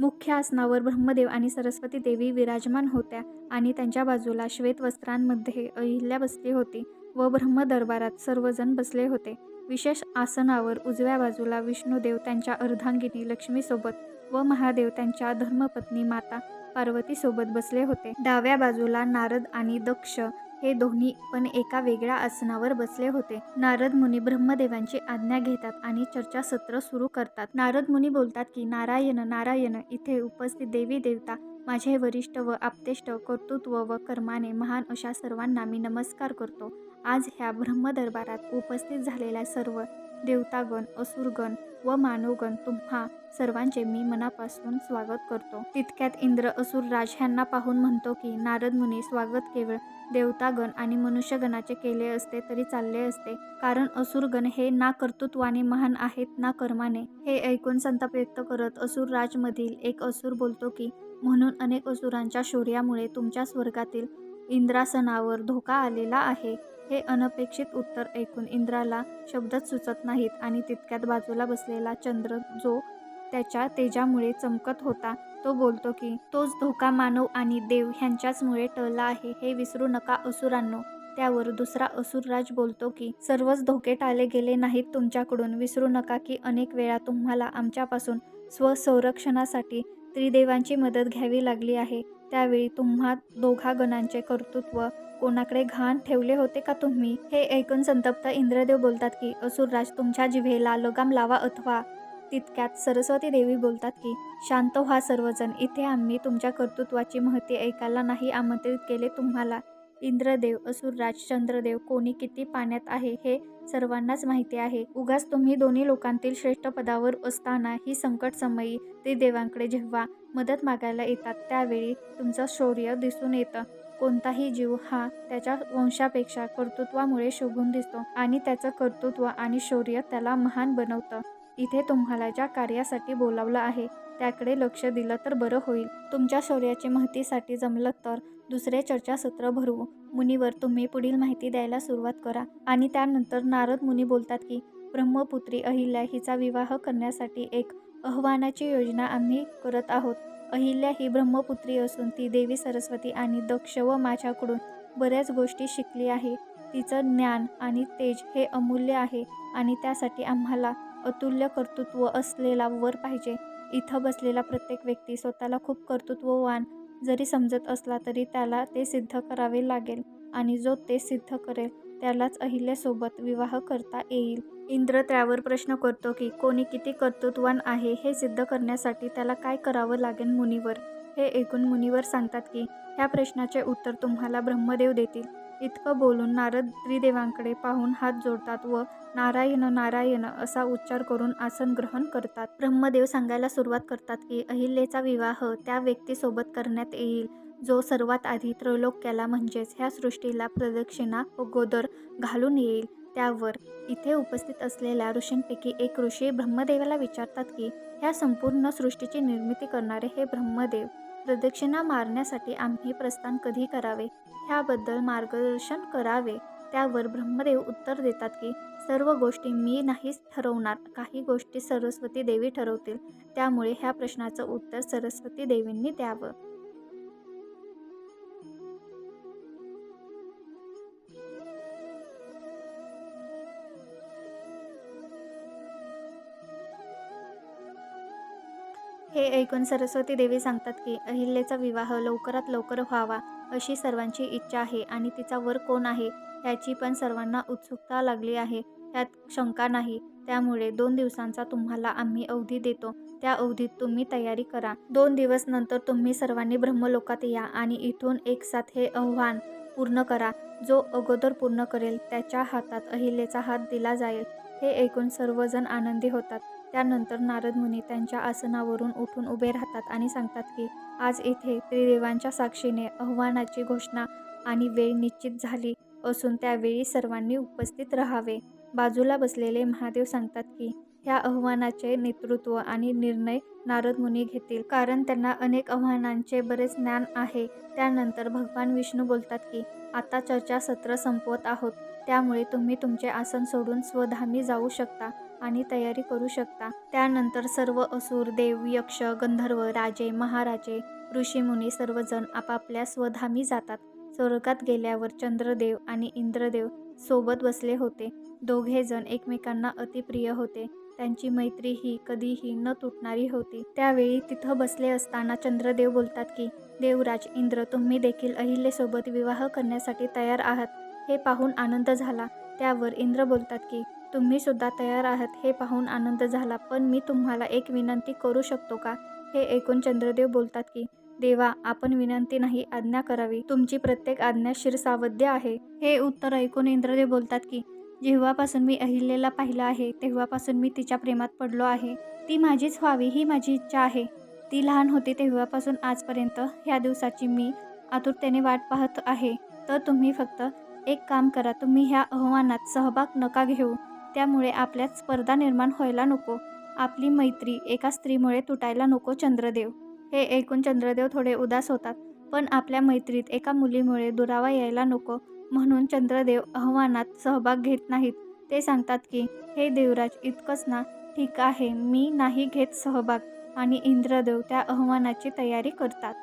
मुख्य आसनावर ब्रह्मदेव आणि सरस्वती देवी विराजमान होत्या आणि त्यांच्या बाजूला श्वेत वस्त्रांमध्ये अहिल्या बसली होती व ब्रह्म दरबारात सर्वजण बसले होते. विशेष आसनावर उजव्या बाजूला विष्णुदेव त्यांच्या अर्धांगिनी लक्ष्मीसोबत व महादेव त्यांच्या धर्मपत्नी माता पार्वतीसोबत बसले होते. डाव्या बाजूला नारद आणि दक्ष हे दोन्ही पण एका वेगळ्या आसनावर बसले होते. नारद मुनी ब्रह्मदेवांची आज्ञा घेतात आणि चर्चासत्र सुरू करतात. नारद मुनी बोलतात की नारायण नारायण इथे उपस्थित देवी देवता माझे वरिष्ठ व आप्तेष्ट कर्तृत्व व कर्माने महान अशा सर्वांना मी नमस्कार करतो. आज ह्या ब्रह्मदरबारात उपस्थित झालेल्या सर्व देवतागण असुरगण व मानवगण तुम्हा सर्वांचे मी मनापासून स्वागत करतो. तितक्यात इंद्र असुर राज ह्यांना पाहून म्हणतो की नारद मुनी स्वागत केवळ देवतागण आणि मनुष्यगणाचे केले असते तरी चालले असते. कारण असुरगण हे ना कर्तृत्वाने महान आहेत ना कर्माने. हे ऐकून संताप व्यक्त करत असुर राजमधील एक असुर बोलतो की म्हणून अनेक असुरांच्या शौर्यामुळे तुमच्या स्वर्गातील इंद्रासनावर धोका आलेला आहे. हे अनपेक्षित उत्तर ऐकून इंद्राला शब्दच सुचत नाहीत आणि तितक्यात बाजूला बसलेला चंद्र जो त्याच्या तेजामुळे चमकत होता तो बोलतो की तोच धोका मानव आणि देव ह्यांच्याचमुळे टळला आहे हे विसरू नका असुरांनो. त्यावर दुसरा असुरराज बोलतो की सर्वच धोके टाळले गेले नाहीत तुमच्याकडून विसरू नका की अनेक वेळा तुम्हाला आमच्यापासून स्वसंरक्षणासाठी त्रिदेवांची मदत घ्यावी लागली आहे. त्यावेळी तुम्हा दोघा गणांचे कर्तृत्व कोणाकडे घाण ठेवले होते का तुम्ही? हे ऐकून संतप्त इंद्रदेव बोलतात की असुरराज तुमच्या जिभेला लगाम लावा अथवा तितक्यात सरस्वती देवी बोलतात की शांत व्हा सर्वजण इथे आम्ही तुमच्या कर्तृत्वाची महती ऐकायला नाही आमंत्रित केले तुम्हाला. इंद्रदेव असुरराज चंद्रदेव कोणी किती पाण्यात आहे हे सर्वांनाच माहिती आहे. उगाच तुम्ही दोन्ही लोकांतील श्रेष्ठ पदावर असताना ही संकट समयी ते देवांकडे जेव्हा मदत मागायला येतात त्यावेळी तुमचं शौर्य दिसून येतं. कोणताही जीव हा त्याच्या वंशापेक्षा कर्तृत्वामुळे शोभून दिसतो आणि त्याचं कर्तृत्व आणि शौर्य त्याला महान बनवतं. इथे तुम्हाला ज्या कार्यासाठी बोलावलं आहे त्याकडे लक्ष दिलं तर बरं होईल. तुमच्या शौर्याची माहितीसाठी जमलं तर दुसरे चर्चासत्र भरवू मुनीवर तुम्ही पुढील माहिती द्यायला सुरुवात करा. आणि त्यानंतर नारद मुनी बोलतात की ब्रह्मपुत्री अहिल्या हिचा विवाह करण्यासाठी एक आव्हानाची योजना आम्ही करत आहोत. अहिल्या ही ब्रह्मपुत्री असून ती देवी सरस्वती आणि दक्ष व माझ्याकडून बऱ्याच गोष्टी शिकली आहे. तिचं ज्ञान आणि तेज हे अमूल्य आहे आणि त्यासाठी आम्हाला अतुल्य कर्तृत्व असलेला वर पाहिजे. इथं बसलेला प्रत्येक व्यक्ती स्वतःला खूप कर्तृत्ववान जरी समजत असला तरी त्याला ते सिद्ध करावे लागेल आणि जो ते सिद्ध करेल त्यालाच अहिल्यासोबत विवाह करता येईल. इंद्र त्यावर प्रश्न करतो की कोणी किती कर्तृत्वान आहे हे सिद्ध करण्यासाठी त्याला काय करावं लागेल मुनीवर? हे ऐकून मुनीवर सांगतात की ह्या प्रश्नाचे उत्तर तुम्हाला ब्रह्मदेव देतील. इतकं बोलून नारद त्रिदेवांकडे पाहून हात जोडतात व नारायण नारायण असा उच्चार करून आसन ग्रहण करतात. ब्रह्मदेव सांगायला सुरुवात करतात की अहिल्येचा विवाह त्या व्यक्तीसोबत करण्यात येईल. जो सर्वात आधी त्रैलोक्याला म्हणजेच ह्या सृष्टीला प्रदक्षिणा अगोदर घालून येईल. त्यावर इथे उपस्थित असलेल्या ऋषींपैकी एक ऋषी ब्रह्मदेवाला विचारतात की ह्या संपूर्ण सृष्टीची निर्मिती करणारे हे ब्रह्मदेव प्रदक्षिणा मारण्यासाठी आम्ही प्रस्थान कधी करावे? ह्याबद्दल मार्गदर्शन करावे. त्यावर ब्रह्मदेव उत्तर देतात की सर्व गोष्टी मी नाहीच ठरवणार. काही गोष्टी सरस्वती देवी ठरवतील. त्यामुळे ह्या प्रश्नाचं उत्तर सरस्वती देवींनी द्यावं. हे ऐकून सरस्वती देवी सांगतात की अहिल्याचा विवाह लवकरात लवकर व्हावा अशी सर्वांची इच्छा आहे आणि तिचा वर कोण आहे ह्याची पण सर्वांना उत्सुकता लागली आहे. ह्यात शंका नाही त्यामुळे दोन दिवसांचा तुम्हाला आम्ही अवधी देतो. त्या अवधीत तुम्ही तयारी करा. दोन दिवस नंतर तुम्ही सर्वांनी ब्रह्मलोकात या आणि इथून एक साथ हे आव्हान पूर्ण करा. जो अगोदर पूर्ण करेल त्याच्या हातात अहिल्याचा हात दिला जाईल. हे ऐकून सर्वजण आनंदी होतात. त्यानंतर नारद मुनी त्यांच्या आसनावरून उठून उभे राहतात आणि सांगतात की आज इथे त्रिदेवांच्या साक्षीने आव्हानाची घोषणा आणि वेळ निश्चित झाली असून त्यावेळी सर्वांनी उपस्थित राहावे. बाजूला बसलेले महादेव सांगतात की ह्या आव्हानाचे नेतृत्व आणि निर्णय नारद मुनी घेतील कारण त्यांना अनेक आव्हानांचे बरेच ज्ञान आहे. त्यानंतर भगवान विष्णू बोलतात की आता चर्चा सत्र संपवत आहोत. त्यामुळे तुम्ही तुमचे आसन सोडून स्वधामी जाऊ शकता आणि तयारी करू शकता. त्यानंतर सर्व असुर देव यक्ष गंधर्व राजे महाराजे ऋषीमुनी सर्वजण आपापल्या स्वधामी जातात. स्वर्गात गेल्यावर चंद्रदेव आणि इंद्रदेव सोबत बसले होते. दोघेजण एकमेकांना अतिप्रिय होते. त्यांची मैत्री ही कधीही न तुटणारी होती. त्यावेळी तिथं बसले असताना चंद्रदेव बोलतात की देवराज इंद्र तुम्ही देखील अहिल्यासोबत विवाह करण्यासाठी तयार आहात. हे पाहून आनंद झाला. त्यावर इंद्र बोलतात की तुम्ही सुद्धा तयार आहात हे पाहून आनंद झाला पण मी तुम्हाला एक विनंती करू शकतो का? हे ऐकून चंद्रदेव बोलतात की देवा आपण विनंती नाही आज्ञा करावी. तुमची प्रत्येक आज्ञा शिरसावध्य आहे. हे उत्तर ऐकून इंद्रदेव बोलतात की जेव्हापासून मी अहिल्याला पाहिलं आहे तेव्हापासून मी तिच्या प्रेमात पडलो आहे. ती माझीच व्हावी ही माझी इच्छा आहे. ती लहान होती तेव्हापासून आजपर्यंत ह्या दिवसाची मी आतुरतेने वाट पाहत आहे. तर तुम्ही फक्त एक काम करा तुम्ही ह्या अहवानात सहभाग नका घेऊ. त्यामुळे आपल्यात स्पर्धा निर्माण व्हायला नको. आपली मैत्री एका स्त्रीमुळे तुटायला नको चंद्रदेव. हे ऐकून चंद्रदेव थोडे उदास होतात पण आपल्या मैत्रीत एका मुलीमुळे दुरावा यायला नको. म्हणून चंद्रदेव अहवानात सहभाग घेत नाहीत. ते सांगतात की हे देवराज इतकंच ना. ठीक आहे मी नाही घेत सहभाग. आणि इंद्रदेव त्या अहवानाची तयारी करतात.